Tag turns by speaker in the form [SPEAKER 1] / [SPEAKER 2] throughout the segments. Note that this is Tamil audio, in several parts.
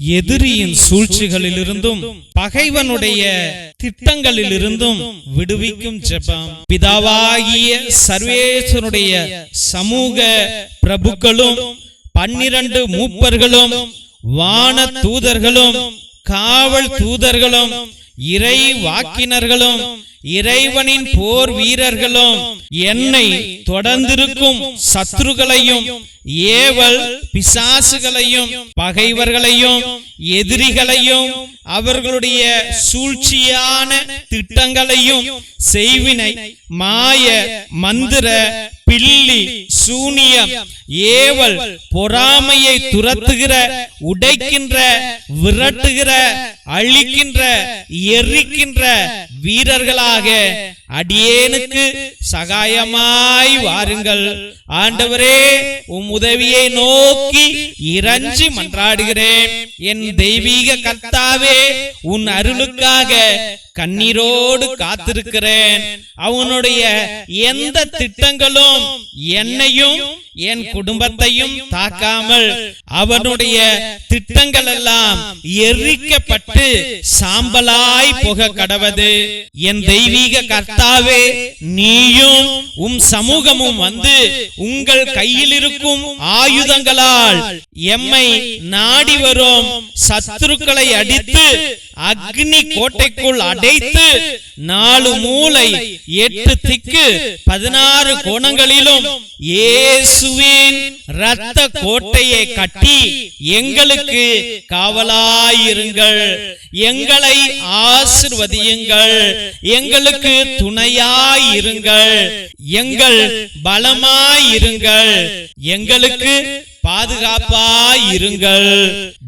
[SPEAKER 1] எதிரியின் சூழ்ச்சிகளிலிருந்தும் பகைவனுடைய திட்டங்களிலிருந்தும் விடுவிக்கும் ஜெபம். பிதாவாகிய சர்வேசனுடைய சமூக பிரபுக்களும் பன்னிரண்டு மூப்பர்களும் வான தூதர்களும் காவல் தூதர்களும் இறை வாக்கினர்களும் இறைவனின் போர் வீரர்களும் என்னை தொடர்ந்திருக்கும் சத்துருகளையும் ஏவல் பிசாசுகளையும் பகைவர்களையும் எதிரிகளையும் அவர்களுடைய சூழ்ச்சியான திட்டங்களையும் செய்வினை மாய மந்திர பில்லி சூனியம் ஏவல் பொறாமையை துரத்துகிற உடைக்கின்ற விரட்டுகிற அழிக்கின்ற எரிக்கின்ற வீரர்களாக அடியேனுக்கு சகாயமாய் வாருங்கள். ஆண்டவரே உம் உதவியை நோக்கி இறஞ்சி மன்றாடுகிறேன். என் தெய்வீக கர்த்தாவே உன் அருளுக்காக கண்ணீரோடு காத்திருக்கிறேன். அவனுடைய எந்த திட்டங்களும் என்னையும் என் குடும்பத்தையும் தாக்காமல் அவனுடைய திட்டங்கள் எல்லாம் எரிக்கப்பட்டு சாம்பலாய் போக கடவது. என் தெய்வீக கர்த்தாவே நீயும் உம் சமூகமும் வந்து உங்கள் கையில் இருக்கும் ஆயுதங்களால் எம்மை நாடி வரும் சத்துருக்களை அடித்து அக்னி கோட்டைக்குள் அடைத்து நாலு மூலை எட்டு திக்கு பதினாறு கோணங்களிலும் இயேசுவின் இரத்த கோட்டையை கட்டி எங்களுக்கு காவலாயிருங்கள். எங்களை ஆசிர்வதியுங்கள். எங்களுக்கு துணையாயிருங்கள். எங்கள் பலமாயிருங்கள். எங்களுக்கு பாதுகாப்பாயிருங்கள்.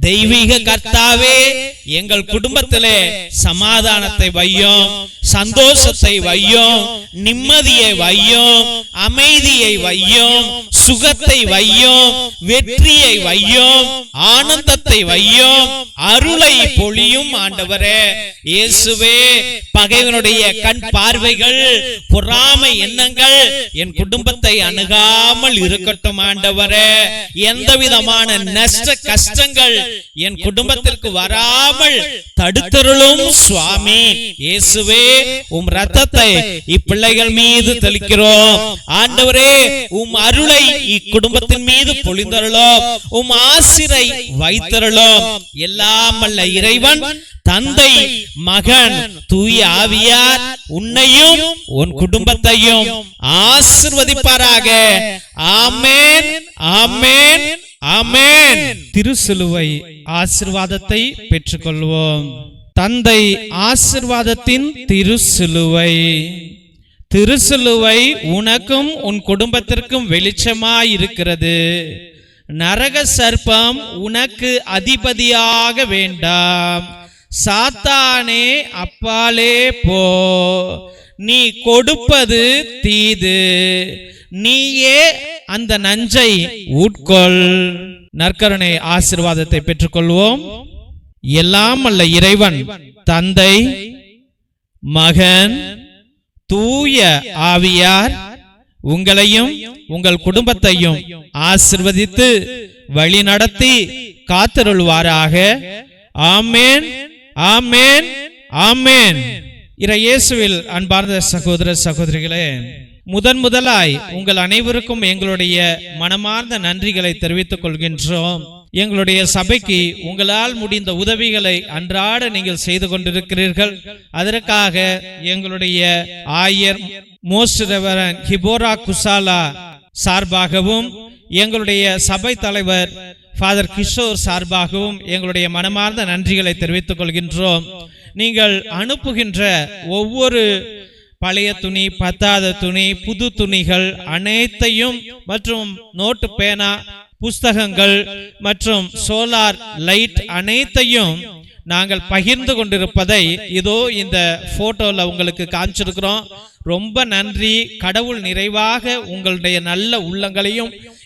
[SPEAKER 1] தெய்வீக கர்த்தாவே எங்கள் குடும்பத்திலே சமாதானத்தை வையும் சந்தோஷத்தை வையும் நிம்மதியை வையும் அமைதியை வையும் சுகத்தை வையும் வெற்றியை வையும் ஆனந்தத்தை வையும் அருளை பொழியும் ஆண்டவரே. இயேசுவே பகைவனுடைய கண் பார்வைகள் பொறாமை எண்ணங்கள் என் குடும்பத்தை அணுகாமல் இருக்கட்டும் ஆண்டவரே. எந்த விதமான நஷ்ட கஷ்டங்கள் என் குடும்பத்திற்கு வராமல் தடுத்தருளும் சுவாமி. இயேசுவே உம் ரத்தத்தை இப்பிள்ளைகள் மீது தெளிக்கிறோம். ஆண்டவரே உம் அருளை இக்குடும்பத்தின் மீது பொழிந்தருளோம். உம் ஆசிரை வைத்தருளோம். எல்லாம் அல்ல இறைவன் தந்தை மகன் தூய ஆவியார் உன்னையும் உன் குடும்பத்தையும் ஆசிர்வதிப்பாராக. ஆமேன் ஆமென் ஆமென். திருசிலுவை ஆசிர்வாதத்தை பெற்றுக்கொள்வோம். தந்தை ஆசிர்வாதத்தின் திருசிலுவை. திருசிலுவை உனக்கும் உன் குடும்பத்திற்கும் வெளிச்சமாயிருக்கிறது. நரக சர்ப்பம் உனக்கு அதிபதியாக வேண்டாம். சாத்தானே அப்பாலே போ. நீ கொடுப்பது தீது. நீயே அந்த நஞ்சை உட்கொள். நற்கருணை ஆசிர்வாதத்தை பெற்றுக்கொள்வோம். எல்லாம் அல்ல இறைவன் தந்தை மகன் தூய ஆவியார் உங்களையும் உங்கள் குடும்பத்தையும் ஆசிர்வதித்து வழி நடத்தி காத்திருள்வாராக. ஆமேன். ஆமேன். ஆமேன். இற இயேசுவில் அன்பார்ந்த சகோதர சகோதரிகளே முதன் முதலாய் உங்கள் அனைவருக்கும் எங்களுடைய மனமார்ந்த நன்றிகளை தெரிவித்துக் கொள்கின்றோம். எங்களுடைய சபைக்கு உங்களால் முடிந்த உதவிகளை அன்றாட நீங்கள் செய்து கொண்டிருக்கிறீர்கள். அதற்காக எங்களுடைய ஆயர் மோஸ்ட் ரெவரன் ஹிபோரா குசாலா சார்பாகவும் எங்களுடைய சபை தலைவர் ஃபாதர் கிஷோர் சார்பாகவும் எங்களுடைய மனமார்ந்த நன்றிகளை தெரிவித்துக் கொள்கின்றோம். நீங்கள் அனுப்புகின்ற ஒவ்வொரு பழைய துணி பத்தாத துணி புது துணிகள் அனைத்தையும் மற்றும் நோட்டு பேனா புஸ்தகங்கள் மற்றும் சோலார் லைட் அனைத்தையும் நாங்கள் பகிர்ந்து கொண்டிருப்பதை இதோ இந்த போட்டோவில் உங்களுக்கு காமிச்சிருக்கிறோம். ரொம்ப நன்றி. கடவுள் நிறைவாக உங்களுடைய நல்ல உள்ளங்களையும்